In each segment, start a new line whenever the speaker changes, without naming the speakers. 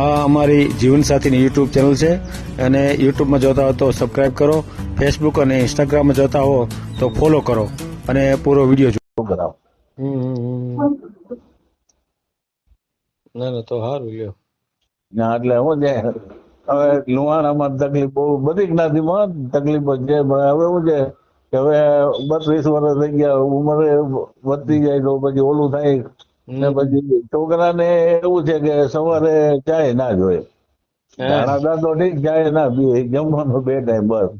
આ અમારી જીવનસાથીની YouTube channel છે. અને યુટ્યુબમાં જોતા હો તો સબસ્ક્રાઈબ કરો. ફેસબુક અને ઇન્સ્ટાગ્રામમાં જોતા હો તો ફોલો કરો. અને પૂરો વીડિયો જોવો
કરાવો
ના ના તો સારું લ્યો.
ના એટલે હું છે હવે લુહાણામાં તકલીફ બહુ બધી જ્ઞાતિમાં તકલીફો છે. પણ હવે શું છે કે હવે બત્રીસ વર્ષ થઈ ગયા ઉંમરે વધતી જાય તો પછી ઓલું થાય. ને પછી છોકરાને એવું છે કે સવારે ચાય ના જોઈએ. દાણાદાર તો ઠીક ચાય ના પીએ જમવાનું બે ટાઈમ બસ.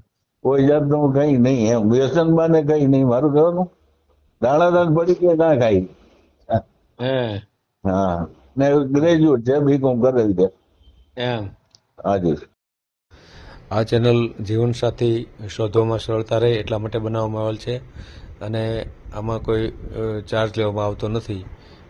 કોઈ જાતનું કઈ નહીં એમ. વ્યસનમાં ને કઈ નહીં. મારું કહેવાનું? દાણાદાર પડી કે ના ખાઈ
હા.
ને ગ્રેજ્યુએટ છે બીકોમ કરેલ છે.
એમ.
હાજી
આ ચેનલ જીવનસાથી શોધવામાં સરળતા રહે એટલા માટે બનાવવામાં આવેલ છે. અને આમાં કોઈ ચાર્જ લેવામાં આવતો નથી.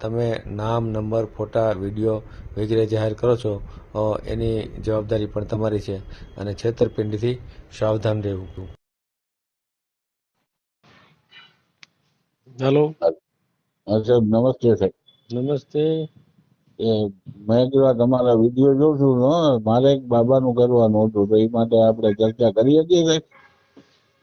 તમે નામ નંબર ફોટા વીડિયો વગેરે જાહેર કરો છો એની જવાબદારી પણ તમારી છે અને છેતરપિંડીથી સાવધાન રહેવું. હેલો.
સાહેબ નમસ્તે સાહેબ.
નમસ્તે.
એ મેં કીધું તમારા વીડિયો જોઉં છું મારે એક બાબાનું કરવાનું હતું તો એ માટે આપણે ચર્ચા કરી શકીએ સાહેબ?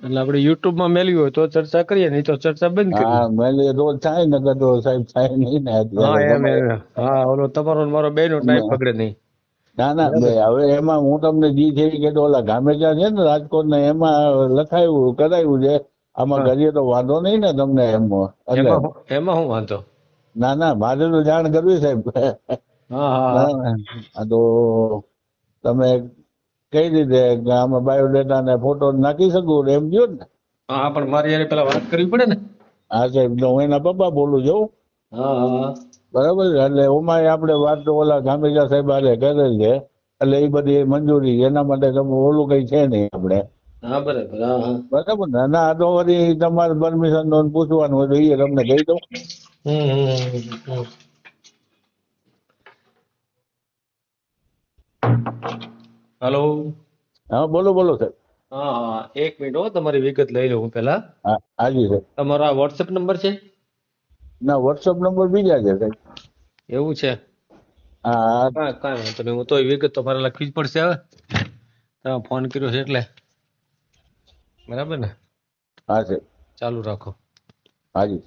એટલે આપણે યુટ્યુબમાં મેળવી હોય તો ચર્ચા કરીએ નહીં તો ચર્ચા બંધ
હા મેં રોજ થાય ને તો સાહેબ થાય નહીં ને
હા એમ એમ. હા ઓલો તમારો મારો બેનો ટાઈમ પકડે નહીં.
ના ના હવે એમાં હું તમને જી છે કે ઓલા ગામેજા છે ને રાજકોટ ને એમાં લખાયું કરાયું છે. આમાં. કરીએ તો વાંધો નહીં ને તમને એમ.
એમાં હું- વાંધો?
ના ના મારે તો જાણ કરવી સાહેબ.
હા. હા
તો તમે કઈ રીતે? આમાં બાયોડેટા ને ફોટો નાખી શકું એમ જો ને?
હા પણ મારી યારે પેલા વાત કરવી પડે ને.
હા સાહેબ હું એના પપ્પા બોલું છું
હા. હા
બરાબર એટલે ઓમાં આપણે વાત તો ઓલા ગામેજા સાહેબ આલે કરેલ છે એટલે એ બધી મંજૂરી એના માટે તમે ઓલું કઈ છે નહીં આપણે.
હા બરાબર હા
બરાબર ને? ના તો વળી તમારે પરમિશન નો પૂછવાનું હોય તો એ તમને કહી દઉં.
હમ. હેલો.
હા બોલો બોલો સાહેબ.
હા એક મિનિટ હો તમારી વિગત લઈ લઉં હું પેલા
હા હાજી સાહેબ.
તમારો આ વોટ્સએપ નંબર છે?
ના વોટ્સઅપ નંબર બીજા છે સાહેબ.
એવું છે?
હા.
કાંઈ વાંધો નહીં હું તો વિગત તો મારે લખવી જ પડશે હવે. તમે ફોન કર્યો છે એટલે. બરાબર ને?
હા સાહેબ.
ચાલુ રાખો.
હાજી.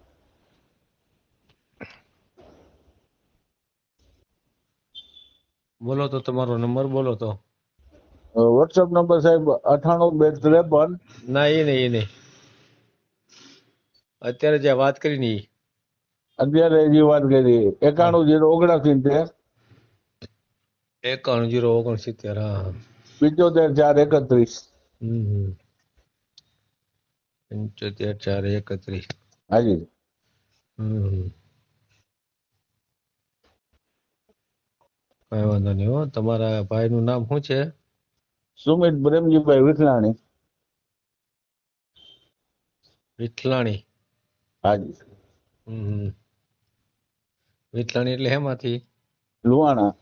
બોલો તો તમારો નંબર બોલો તો.
વોટ્સઅપ નંબર સાહેબ અઠાણું બે ત્રેપન.
ના એ નહીં એ નહીં. અત્યારે જે વાત કરી ની
અત્યારે જે વાત કરી એકાણું જીરો ઓગણા તેર
એકાણું જીરો ઓગણસિત્તેર હા.
પિચોતેર ચાર એકત્રીસ.
હમ. પંચોતેર ચાર એકત્રીસ.
હાજી.
હમ. કઈ વાંધો નહીં હો તમારા ભાઈનું નામ શું છે?
સુમિત પ્રેમજીભાઈ વિઠલાણી.
વિઠલાણી.
હાજી.
હમ. વિઠલાણી એટલે હેમાંથી
લુવાણા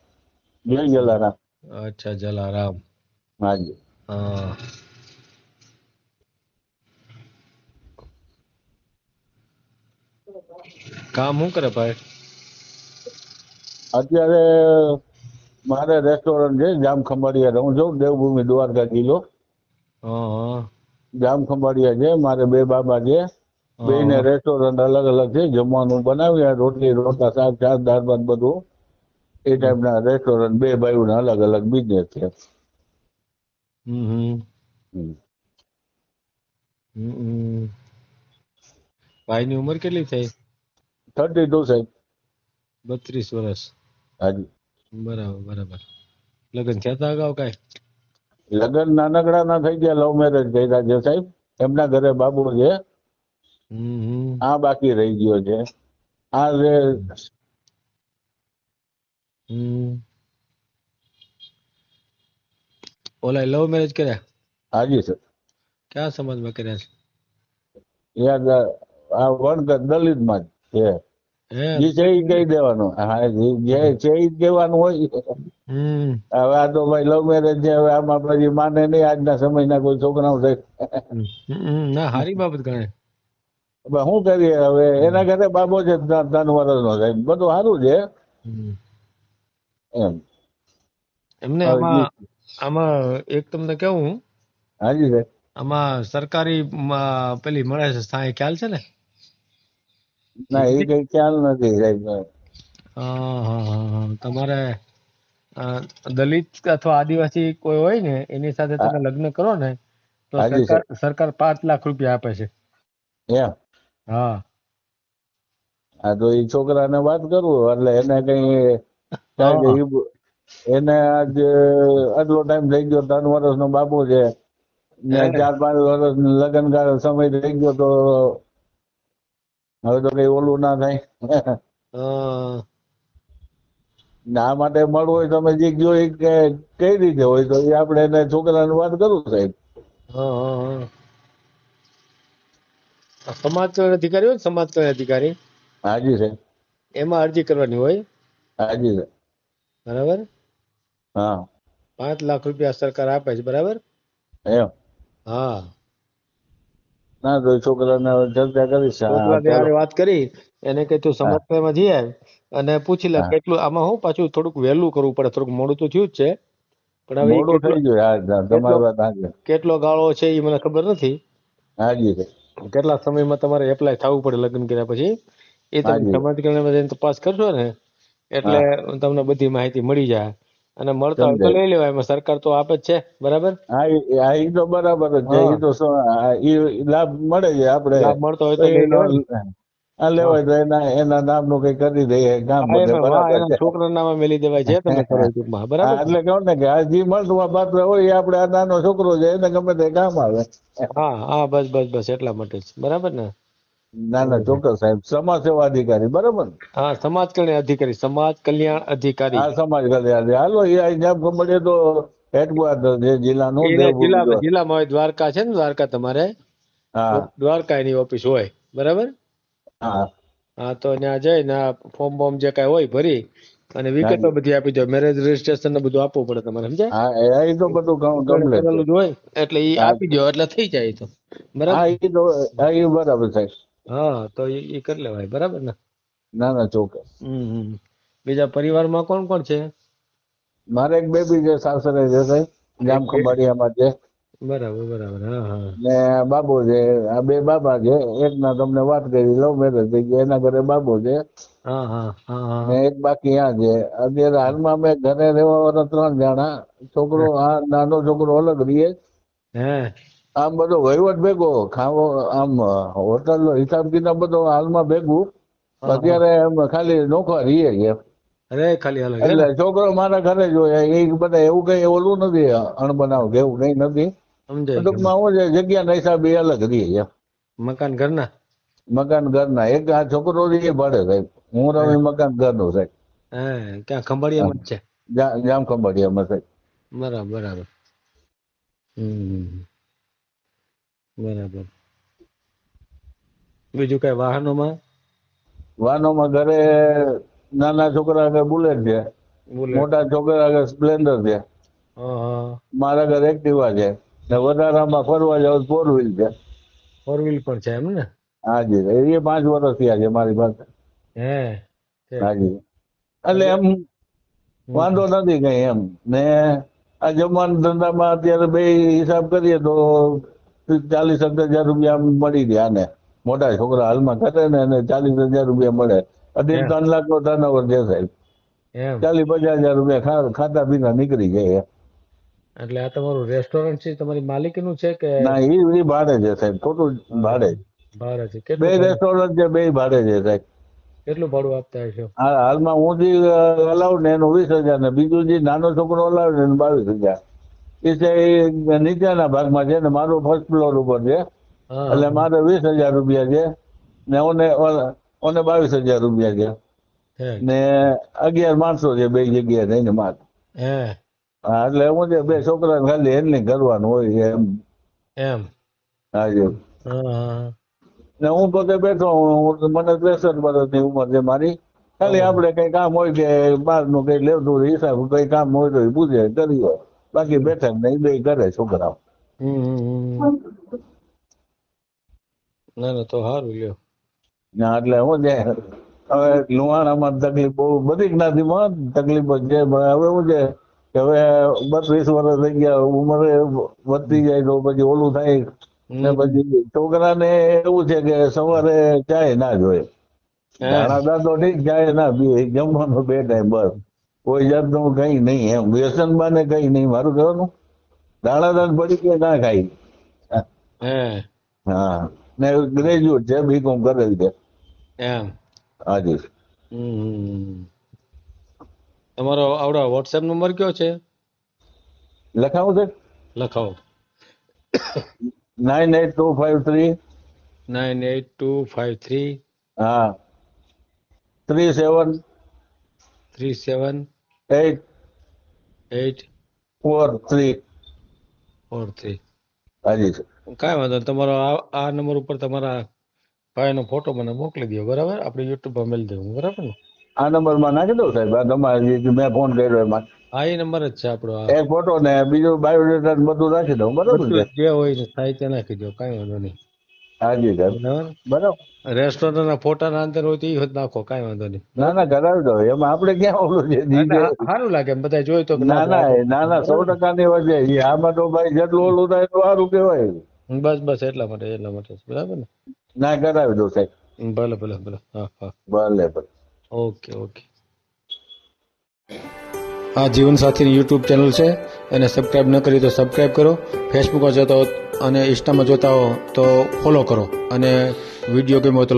જય જલારામ.
અચ્છા જલારામ.
હાજી.
હા. કામ શું કરે ભાઈ?
અત્યારે મારે રેસ્ટોરન્ટ છે જામ ખંભાળિયા રહું છું દેવભૂમિ દ્વારકા જિલ્લો.
હા હા.
જામ ખંભાળિયા છે મારે બે બાબા છે. બે ને રેસ્ટોરન્ટ અલગ અલગ છે જમવાનું બનાવ્યા રોટલી રોટલા શાક શાક દાળ ભાત બધું. એ ટાઈપના રેસ્ટોરન્ટ બે ભાઈઓના અલગ અલગ બિઝનેસ છે.
હમ હમ.
હમ.
હમ હમ. ભાઈની ઉંમર કેટલી થઈ?
થર્ટી ટુ સાહેબ.
બત્રીસ વર્ષ.
હાજી.
બરાબર બરાબર. લગ્ન થયા તા અગાઉ કાંઈ?
લગ્ન નાનકડા ના થઈ ગયા લવ મેરેજ કર્યા છે સાહેબ. એમના ઘરે બાબુ છે. આ બાકી રહી ગયો છે. આ જે
ઓલા લવ મેરેજ કર્યા?
હાજી સર
કયા સમાજમાં કર્યા છે?
યાદ આ વણકર દલિતમાં જ છે. જે છે એ કહી દેવાનું. હા જે- છે એ કહેવાનું હોય. હવે આ તો ભાઈ લવ મેરેજ છે હવે આમાં પછી માને નહીં આજના સમયના કોઈ છોકરાઓ છે.
ના સારી બાબત
ગણે શું કરીએ હવે? એના ઘરે બાબો છે ત્રણ વર્ષ નો સાહેબ બધું સારું છે. એમ.
એમને આમાં આમાં એક તમને કેવું
હાજી સાહેબ.
આમાં સરકારી પેલી મળે છે ખ્યાલ છે ને?
ના એ કઈ ખ્યાલ નથી સાહેબ.
તમારે દલિત અથવા આદિવાસી કોઈ હોય ને એની સાથે તમે લગ્ન કરો ને તો સરકાર સરકાર પાંચ લાખ રૂપિયા આપે છે. હા.
હા તો એ છોકરાને વાત કરું એટલે એને કઈ એને આજ આટલો ટાઈમ થઈ ગયો ત્રણ વર્ષ નો
બાપુ છે.
ચાર પાંચ વર્ષ લગ્ન સમય થઈ ગયો તો હવે તો કઈ ઓલું ના થાય. આ માટે મળવું હોય તમે જે જો કઈ રીતે હોય તો આપણે એને છોકરાને વાત કરું સાહેબ.
સમાજ કલ્યાણ અધિકારી હોય ને સમાજ કલ્યાણ અધિકારી?
હાજી સાહેબ.
એમાં અરજી કરવાની હોય?
હાજી સાહેબ.
બરાબર?
હા.
પાંચ લાખ રૂપિયા સરકાર આપે છે બરાબર? હા.
ના તો છોકરાને ચર્ચા કરીશ.
વાત કરી એને કે તું કલ્યાણમાં જઈ આવ. અને પૂછી લે કેટલું આમાં હું પાછું થોડુંક વહેલું કરવું પડે થોડુંક મોડું તો થયું જ છે. પણ હવે
મોડું થઈ ગયું તમારી વાત હાજી
કેટલો ગાળો છે એ મને ખબર નથી.
હાજી
કેટલા સમયમાં તમારે એપ્લાય થવું પડે લગ્ન કર્યા પછી? એ તમે સમાજ કલ્યાણમાં જઈને તપાસ કરશો ને એટલે તમને બધી માહિતી મળી જાય. અને મળતા હોય તો લઈ લેવાય. એમાં સરકાર તો આપે જ છે. બરાબર?
હા એ- તો બરાબર જ છે. એ તો લાભ મળે છે આપણે.
લાભ મળતો હોય તો
આ લેવાય. તો એના એના નામનું કઈ કરી દઈએ. ગામ
છોકરા નામે મેલી દેવાય છે તમે કરો ટૂંકમાં બરાબર?
એટલે કહો ને કે આ જે મળતું આ પાત્ર હોય એ આપણે આ નાનો છોકરો છે એને ગમે તે કામ આવે.
હા હા બસ બસ બસ એટલા માટે જ. બરાબર ને?
ના ના ચોક્કસ સાહેબ. સમાજ સેવા અધિકારી બરાબર
હા સમાજ કલ્યાણ અધિકારી સમાજ કલ્યાણ અધિકારી.
હા સમાજ કલ્યાણ હાલો એ જેમ મળે તો હેડક્વાર્ટર જે જિલ્લાનું
જિલ્લામાં હોય દ્વારકા છે ને દ્વારકા તમારે?
હા.
દ્વારકા એની ઓફિસ હોય બરાબર?
હા.
હા તો ત્યાં જઈને ફોર્મ બોર્મ જે કાંઈ હોય ભરી અને વિગતો બધી આપી દો. મેરેજ રજીસ્ટ્રેશન ને બધું આપવું પડે તમારે સમજાય?
હા એ- તો બધું
કરેલું જ હોય એટલે એ આપી દો એટલે થઈ જાય તો. બરાબર?
હા એ તો એ બરાબર સાહેબ.
હા તો એ કરી લેવાય બરાબર ને?
ના ના ચોક્કસ.
હમ હમ. બીજા પરિવારમાં કોણ કોણ છે?
મારે એક બેબી છે સાસરે છે સાહેબ.
ગામ
ખંભાળિયામાં છે.
બરાબર બરાબર. હા હા.
ને બાબો છે આ બે બાબા છે. એક ના તમને વાત કરી લવ મેરેજ થઈ ગયા એના ઘરે બાબો છે.
હા હા હા
ને એક બાકી આ છે. અત્યારે હાલમાં અમે ઘરે રહેવા વાળા ત્રણ જણા. છોકરો આ નાનો છોકરો અલગ રહીએ
હે?
આમ બધો વહીવટ ભેગો ખાવો આમ હોટલ નો હિસાબ કિતાબ બધો હાલમાં ભેગું. અત્યારે એમ ખાલી નોખા રહીએ
અરે ખાલી અલગ
એટલે છોકરો મારા ઘરે જ એ બધા એવું કઈ ઓલું નથી અણબનાવ કે એવું કઈ નથી. ટૂંકમાં હું છે જગ્યાના હિસાબે અલગ રહીએ છે
મકાન ઘરના?
મકાન ઘરના એક આ છોકરો એ ભાડે સાહેબ હું એ મકાન ઘરનું સાહેબ
ક્યાં ખંભાળિયામાં છે?
જામ ખંભાળિયામાં સાહેબ
બરાબર બરાબર. હમ. બરાબર. બીજું કઈ વાહનોમાં?
વાહનોમાં ઘરે નાના છોકરા આગળ બુલેટ છે. મોટા છોકરા આગળ સ્પ્લેન્ડર છે. મારા ઘરે એક્ટિવા છે. ને વધારામાં ફરવા જાવ ફોર વ્હીલ છે.
ફોર વ્હીલ પણ છે એમ ને?
હાજી એ પાંચ વર્ષ થયા છે મારી પાસે.
હે
હાજી. એટલે એમ વાંધો નથી કઈ એમ. ને આ જમવાના ધંધામાં અત્યારે બે હિસાબ કરીએ તો ચાલીસ હજાર રૂપિયા મળી ગયા ને. મોટા છોકરા હાલમાં કરે ને એને ચાલીસ હજાર રૂપિયા મળે. અઢી ત્રણ લાખ નો ટર્નઓવર છે સાહેબ ચાલીસ પચાસ હજાર રૂપિયા ખાતા પીતા નીકળી જાય
એટલે આ તમારું રેસ્ટોરન્ટ છે તમારી માલિકીનું છે કે?
ના એ એ ભાડે છે સાહેબ ખોટું ભાડે.
ભાડે છે.
બે
કેટલું
રેસ્ટોરન્ટ છે બે ભાડે છે સાહેબ
કેટલું ભાડું આપતા હશો?
હા હાલમાં હું જે હલાવું ને એનું વીસ હજાર ને બીજું જે નાનો છોકરો હલાવે ને એનું બાવીસ હજાર. એ છે એ નીચેના ભાગમાં છે ને મારો ફર્સ્ટ ફ્લોર ઉપર છે. એટલે મારે વીસ હજાર રૂપિયા છે ને ઓને બાવીસ હજાર રૂપિયા છે. ને અગિયાર માણસો છે બે જગ્યાએ થઈને માર.
હા.
એટલે હું છે બે છોકરા ખાલી હેન્ડલિંગ કરવાનું હોય છે એમ.
એમ.
હાજી ને હું પોતે બેઠો હું મને ત્રેસઠ વર્ષની ઉંમર છે મારી. ખાલી આપણે કઈ કામ હોય કે બારનું કઈ લેવતું હોય હિસાબ કઈ કામ હોય તો પૂછે કરીએ બાકી બેઠા નહીં બે કરે છોકરાઓ.
ના ના તો સારું લ્યો
ના એટલે હું છે હવે લુહાણામાં તકલીફ બહુ બધી જ્ઞાતિમાં તકલીફો છે પણ હવે હું છે કે હવે બત્રીસ વર્ષ થઈ ગયા ઉંમરે વધતી જાય તો પછી ઓલું થાય ને. પછી છોકરાને એવું છે કે સવારે ચાય ના જોઈએ. દાદો ઠીક ચાય ના પીએ જમવાનું બે ટાઈમ બસ કોઈ જાતનું કઈ નહીં. એમ વ્યસન બાને કઈ નહીં. મારું કહેવાનું દાણાદાર પડી કે ના ખાઈ
હે.
હા. ને ગ્રેજ્યુએટ છે બીકોમ કરેલ છે.
એમ.
હાજી.
તમારો આવડો વોટ્સએપ નંબર કયો છે?
લખાવું છે?
લખાવો.
Nine eight two five three.
Nine eight two five three.
હા. Three seven.
Three seven.
Eight
eight
four three
four three
હાજી સર
કાંઈ વાંધો નહીં. તમારો આ આ નંબર ઉપર તમારા ભાઈનો ફોટો મને મોકલી દો બરાબર? આપણે યુટ્યુબમાં મેળ દઉં બરાબર ને?
આ નંબરમાં નાખી દઉં સાહેબ. આ તમારે જે મેં ફોન કર્યો એમાં.
હા એ નંબર જ છે આપણો
એક ફોટો ને બીજું બાયોડેટા બધું રાખી દઉં બરાબર
જે હોય ને સાહિત્ય નાખી દો કાંઈ વાંધો નહીં.
હાજી સાહેબ
બરાબર?
ના
ફોટા ના અંદર હોય તો એ નાખો કાંઈ વાંધો નહીં.
ના ના કરાવી દો. એમાં આપણે ક્યાં ઓલું છે
સારું લાગે એમ બધા જોયું તો
ના ના ના ના સો ટકા ની વજે આમાં તો ભાઈ જેટલું ઓલું થાય એટલું સારું કહેવાય.
બસ બસ એટલા માટે એટલા માટે. બરાબર ને?
ના કરાવી દો સાહેબ.
ભલે ભલે ભલે. હા હા.
ભલે ભલે.
Okay okay. આ જીવનસાથીની યુટ્યુબ ચેનલ છે. એને સબસ્ક્રાઇબ ન કરી તો સબસ્ક્રાઇબ કરો. ફેસબુકમાં જોતા હો અને ઇન્સ્ટામાં જોતા હો તો ફોલો કરો અને વીડિયો ગમ્યો તો